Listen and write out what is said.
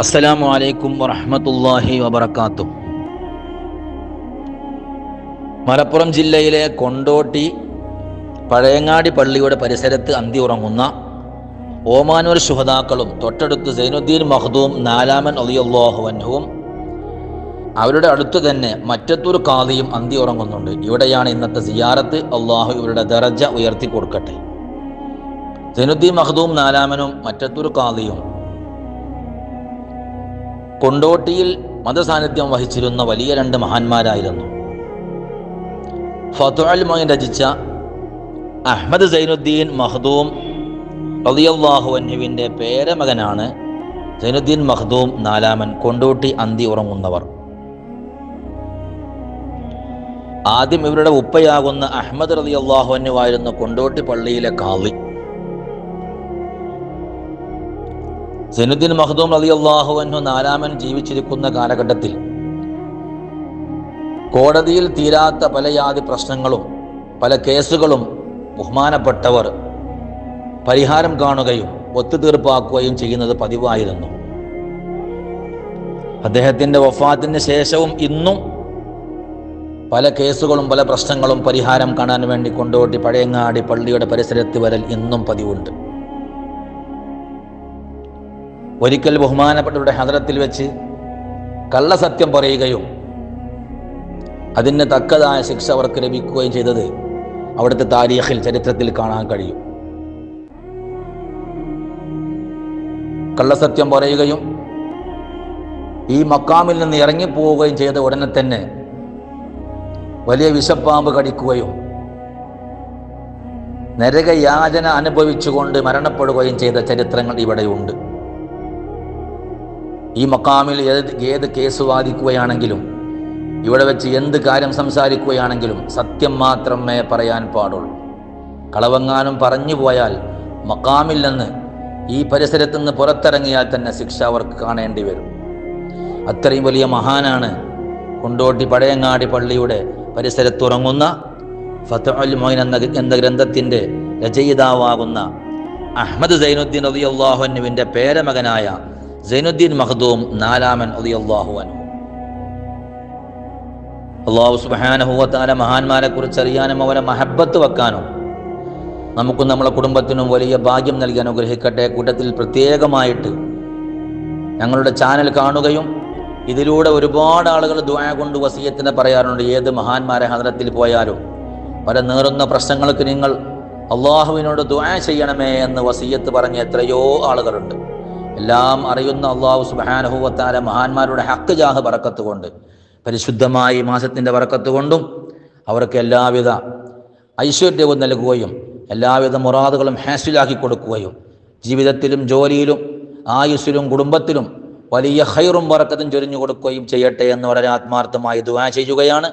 അസ്സലാമു അലൈക്കും വറഹ്മത്തുള്ളാഹി വബറകാതുഹു. മലപ്പുറം ജില്ലയിലെ കൊണ്ടോട്ടി പഴയങ്ങാടി പള്ളിയുടെ പരിസരത്ത് അന്തി ഉറങ്ങുന്ന ഓമാനൂർ ശുഹതാക്കളും തൊട്ടടുത്ത് സൈനുദ്ദീൻ മഖ്ദൂം നാലാമൻ അലിയല്ലാഹു അൻഹുവും അവരുടെ അടുത്ത് തന്നെ മറ്റത്തൂർ കാതിയും അന്തി ഉറങ്ങുന്നുണ്ട്. ഇവിടെയാണ് ഇന്നത്തെ സിയാറത്ത്. അള്ളാഹു ഇവരുടെ ദറജ ഉയർത്തി കൊടുക്കട്ടെ. സൈനുദ്ദീൻ മഖ്ദൂം നാലാമനും മറ്റത്തൂർ കാദിയും കൊണ്ടോട്ടിയിൽ മതസാന്നിധ്യം വഹിച്ചിരുന്ന വലിയ രണ്ട് മഹാന്മാരായിരുന്നു. ഫതുഅൽ മൊയിൻ രചിച്ച അഹമ്മദ് സൈനുദ്ദീൻ മഹ്ദൂം റളിയല്ലാഹു അൻഹുവിന്റെ പേരമകനാണ് സൈനുദ്ദീൻ മഹ്ദൂം നാലാമൻ കൊണ്ടോട്ടി അന്തി ഉറങ്ങുന്നവർ. ആദ്യം ഇവരുടെ ഉപ്പയാകുന്ന അഹമ്മദ് ആയിരുന്നു കൊണ്ടോട്ടി പള്ളിയിലെ കാളി. സൈനുദ്ദീൻ മഖ്ദൂം റളിയല്ലാഹു അൻഹു നാലാമൻ ജീവിച്ചിരിക്കുന്ന കാലഘട്ടത്തിൽ കോടതിയിൽ തീരാത്ത പല യാതി പ്രശ്നങ്ങളും പല കേസുകളും ബഹുമാനപ്പെട്ടവർ പരിഹാരം കാണുകയും ഒത്തുതീർപ്പാക്കുകയും ചെയ്യുന്നത് പതിവായിരുന്നു. അദ്ദേഹത്തിന്റെ വഫാത്തിന് ശേഷവും ഇന്നും പല കേസുകളും പല പ്രശ്നങ്ങളും പരിഹാരം കാണാൻ വേണ്ടി കൊണ്ടോട്ടി പഴയങ്ങാടി പള്ളിയുടെ പരിസരത്ത് വരൽ ഇന്നും പതിവുണ്ട്. ഒരിക്കൽ ബഹുമാനപ്പെട്ടവരുടെ ഹദരത്തിൽ വെച്ച് കള്ളസത്യം പറയുകയും അതിന് തക്കതായ ശിക്ഷ അവർക്ക് ലഭിക്കുകയും ചെയ്തത് അവിടുത്തെ താരീഖിൽ ചരിത്രത്തിൽ കാണാൻ കഴിയും. കള്ളസത്യം പറയുകയും ഈ മക്കാമിൽ നിന്ന് ഇറങ്ങിപ്പോവുകയും ചെയ്ത ഉടനെ തന്നെ വലിയ വിഷപ്പാമ്പ് കടിക്കുകയും നരകയാചന അനുഭവിച്ചുകൊണ്ട് മരണപ്പെടുകയും ചെയ്ത ചരിത്രങ്ങൾ ഇവിടെയുണ്ട്. ഈ മക്കാമിൽ ഏത് ഏത് കേസ് വാദിക്കുകയാണെങ്കിലും ഇവിടെ വെച്ച് എന്ത് കാര്യം സംസാരിക്കുകയാണെങ്കിലും സത്യം മാത്രമേ പറയാൻ പാടുള്ളൂ. കളവങ്ങാനും പറഞ്ഞു പോയാൽ മക്കാമിൽ നിന്ന് ഈ പരിസരത്ത് നിന്ന് പുറത്തിറങ്ങിയാൽ തന്നെ ശിക്ഷ അവർക്ക് കാണേണ്ടി വരും. അത്രയും വലിയ മഹാനാണ് കൊണ്ടോട്ടി പഴയങ്ങാടി പള്ളിയുടെ പരിസരത്തുറങ്ങുന്ന ഫത്തുൽ മൊയിൻ എന്ന എന്ന ഗ്രന്ഥത്തിന്റെ രചയിതാവാകുന്ന അഹമ്മദ് സൈനുദ്ദീൻ അലി അള്ളാഹുവിന്റെ പേരമകനായ സൈനുദ്ദീൻ മഹദൂം നാലാമൻ അള്ളാഹു അള്ളാഹു സുബാനഹുവത്താല മഹാന്മാരെ കുറിച്ച് അറിയാനും അവരെ മഹബത്ത് വെക്കാനും നമുക്കും നമ്മളെ കുടുംബത്തിനും വലിയ ഭാഗ്യം നൽകി അനുഗ്രഹിക്കട്ടെ. കൂട്ടത്തിൽ പ്രത്യേകമായിട്ട് ഞങ്ങളുടെ ചാനൽ കാണുകയും ഇതിലൂടെ ഒരുപാട് ആളുകൾ ദ്വായ കൊണ്ട് വസീയത്തിന് പറയാറുണ്ട്. ഏത് മഹാന്മാരെ ഹദ്രത്തിൽ പോയാലും പല നേറുന്ന പ്രശ്നങ്ങൾക്ക് നിങ്ങൾ അള്ളാഹുവിനോട് ദ്വായ ചെയ്യണമേ എന്ന് വസീയത്ത് പറഞ്ഞ എത്രയോ ആളുകളുണ്ട്. എല്ലാം അറിയുന്ന അള്ളാഹു സുബാനഹുവത്താല മഹാന്മാരുടെ ഹക്ക് ജാഹ് പറക്കത്ത് കൊണ്ട് പരിശുദ്ധമായി മാസത്തിന്റെ വറക്കത്ത് കൊണ്ടും അവർക്ക് എല്ലാവിധ ഐശ്വര്യവും നൽകുകയും എല്ലാവിധ മുറാദുകളും ഹാസിലാക്കി കൊടുക്കുകയും ജീവിതത്തിലും ജോലിയിലും ആയുസ്സിലും കുടുംബത്തിലും വലിയ ഹൈറും വറക്കത്തും ചൊരിഞ്ഞു കൊടുക്കുകയും ചെയ്യട്ടെ എന്ന് വളരെ ആത്മാർത്ഥമായി ദുവാ ചെയ്യുകയാണ്.